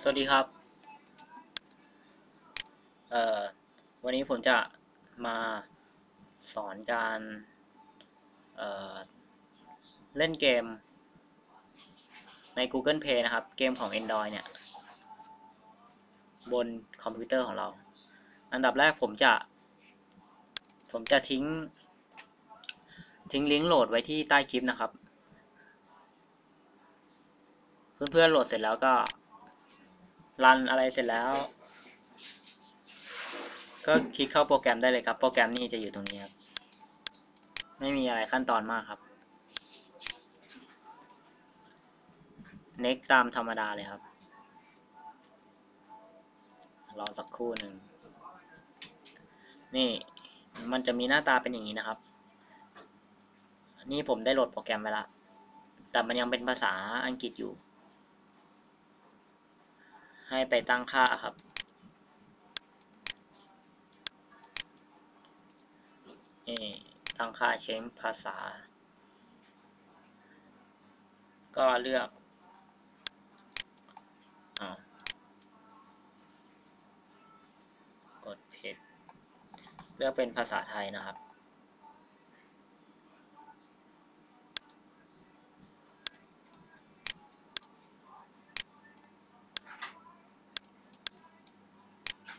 สวัสดีครับ เอ่อ วันนี้ผมจะมาสอนการ เอ่อ เล่นเกม ใน Google Play นะครับ เกมของ Android เนี่ย บนคอมพิวเตอร์ของเรา อันดับแรกผมจะ ผมจะทิ้ง ทิ้งลิงก์โหลดไว้ที่ใต้คลิปนะครับ เพื่อนๆโหลดเสร็จแล้วก็ รันอะไรเสร็จแล้ว ก็คลิกเข้าโปรแกรมได้เลยครับ โปรแกรมนี้จะอยู่ตรงนี้ครับ ไม่มีอะไรขั้นตอนมากครับ next ตามธรรมดาเลยครับ รอสักครู่หนึ่ง นี่มันจะมีหน้าตาเป็นอย่างนี้นะครับ นี่ผมได้โหลดโปรแกรมไปแล้วแต่มันยังเป็นภาษาอังกฤษอยู่ ให้ไปตั้งค่าครับ นี่ตั้งค่าเช้งภาษา ก็เลือกอกดเพจเลือกเป็นภาษาไทยนะครับ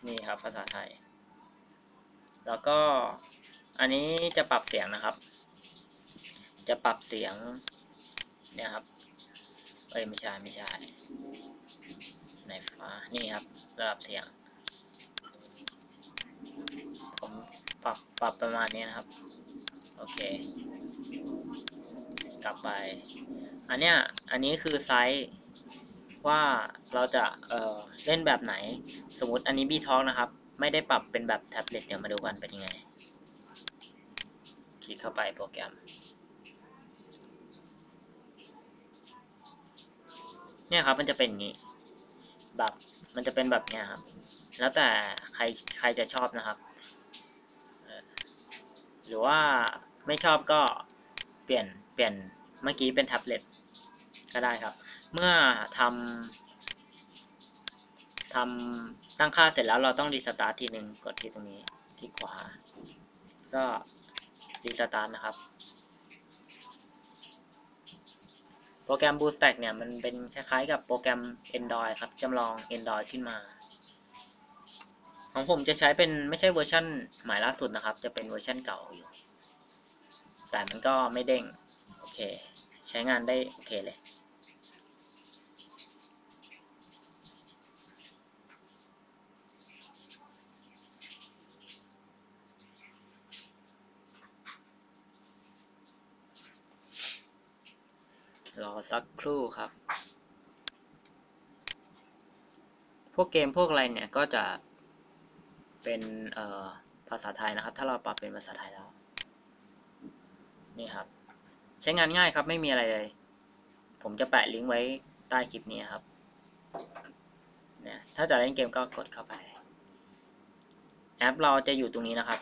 นี่ครับภาษาไทย แล้วก็อันนี้จะปรับเสียงนะครับ จะปรับเสียงเนี่ยครับเอ้ยไม่ใช่ไม่ใช่ในฟ้านี่ครับระดับเสียง ผมปรับปรับประมาณนี้นะครับ โอเค กลับไป อันเนี้ยอันนี้คือไซส์ ว่าเราจะเเล่นแบบไหน สมมติอันนี้บีท็อกนะครับ ไม่ได้ปรับเป็นแบบแท็บเล็ตเดี๋ยวมาดูกันเป็นยังไง คลิกเข้าไปโปรแกรม เนี่ยครับมันจะเป็นอย่างนี้ แบบมันจะเป็นแบบเนี้ยครับ แล้วแต่ใครใครจะชอบนะครับ หรือว่าไม่ชอบก็เปลี่ยนเปลี่ยนเมื่อกี้เป็นแท็บเล็ตก็ได้ครับ เมื่อทำทำตั้งค่าเสร็จแล้วเราต้องรีสตาร์ททีหนึ่งกดที่ตรงนี้ที่ขวา ก็รีสตาร์ทนะครับ โปรแกรม BlueStack เนี่ย มันเป็นคล้ายๆกับโปรแกรม Android ครับจำลอง Android ขึ้นมาของผมจะใช้เป็นไม่ใช่เวอร์ชันใหม่ล่าสุดนะครับ จะเป็นเวอร์ชันเก่าอยู่ แต่มันก็ไม่เด้ง โอเค ใช้งานได้โอเคเลย รอสักครู่ครับ พวกเกมพวกอะไรเนี่ยก็จะเป็นภาษาไทยนะครับ ถ้าเราปรับเป็นภาษาไทยแล้ว นี่ครับ ใช้งานง่ายครับไม่มีอะไรเลย ผมจะแปะลิงก์ไว้ใต้คลิปนี้ครับเนี่ยถ้าจะเล่นเกมก็กดเข้าไป แอปเราจะอยู่ตรงนี้นะครับ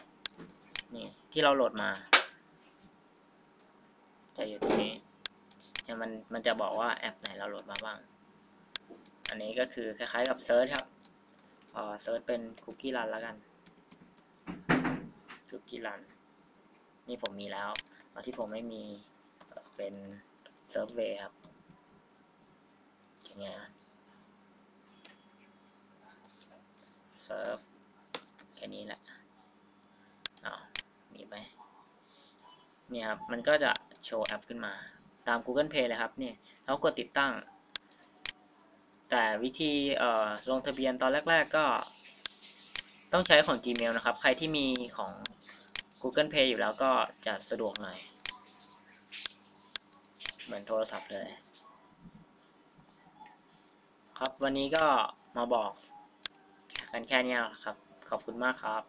นี่ที่เราโหลดมา จะอยู่ตรงนี้ เนี่ยมันมันจะบอกว่าแอปไหนเราโหลดมาบ้าง อันนี้ก็คือคล้ายๆกับเซิร์ชครับพอเซิร์ชเป็นคุกกี้รันแล้วกันคุกกี้รันนี่ผมมีแล้วเอาที่ผมไม่มีเป็นเซิร์ฟเวย์ครับอย่างเงี้ยเซิร์ฟแค่นี้แหละอ้าวมีไหมเนี่ยครับ มันก็จะโชว์แอปขึ้นมา ตาม Google Play เลยครับเนี่ยแล้วกดติดตั้ง แต่วิธีลงทะเบียนตอนแรก ๆ ก็ ต้องใช้ของ Gmail นะครับ ใครที่มีของ Google Play อยู่แล้วก็จะสะดวกหน่อย เหมือนโทรศัพท์เลย ครับวันนี้ก็มาบอกกันแค่นี้ครับ ขอบคุณมากครับ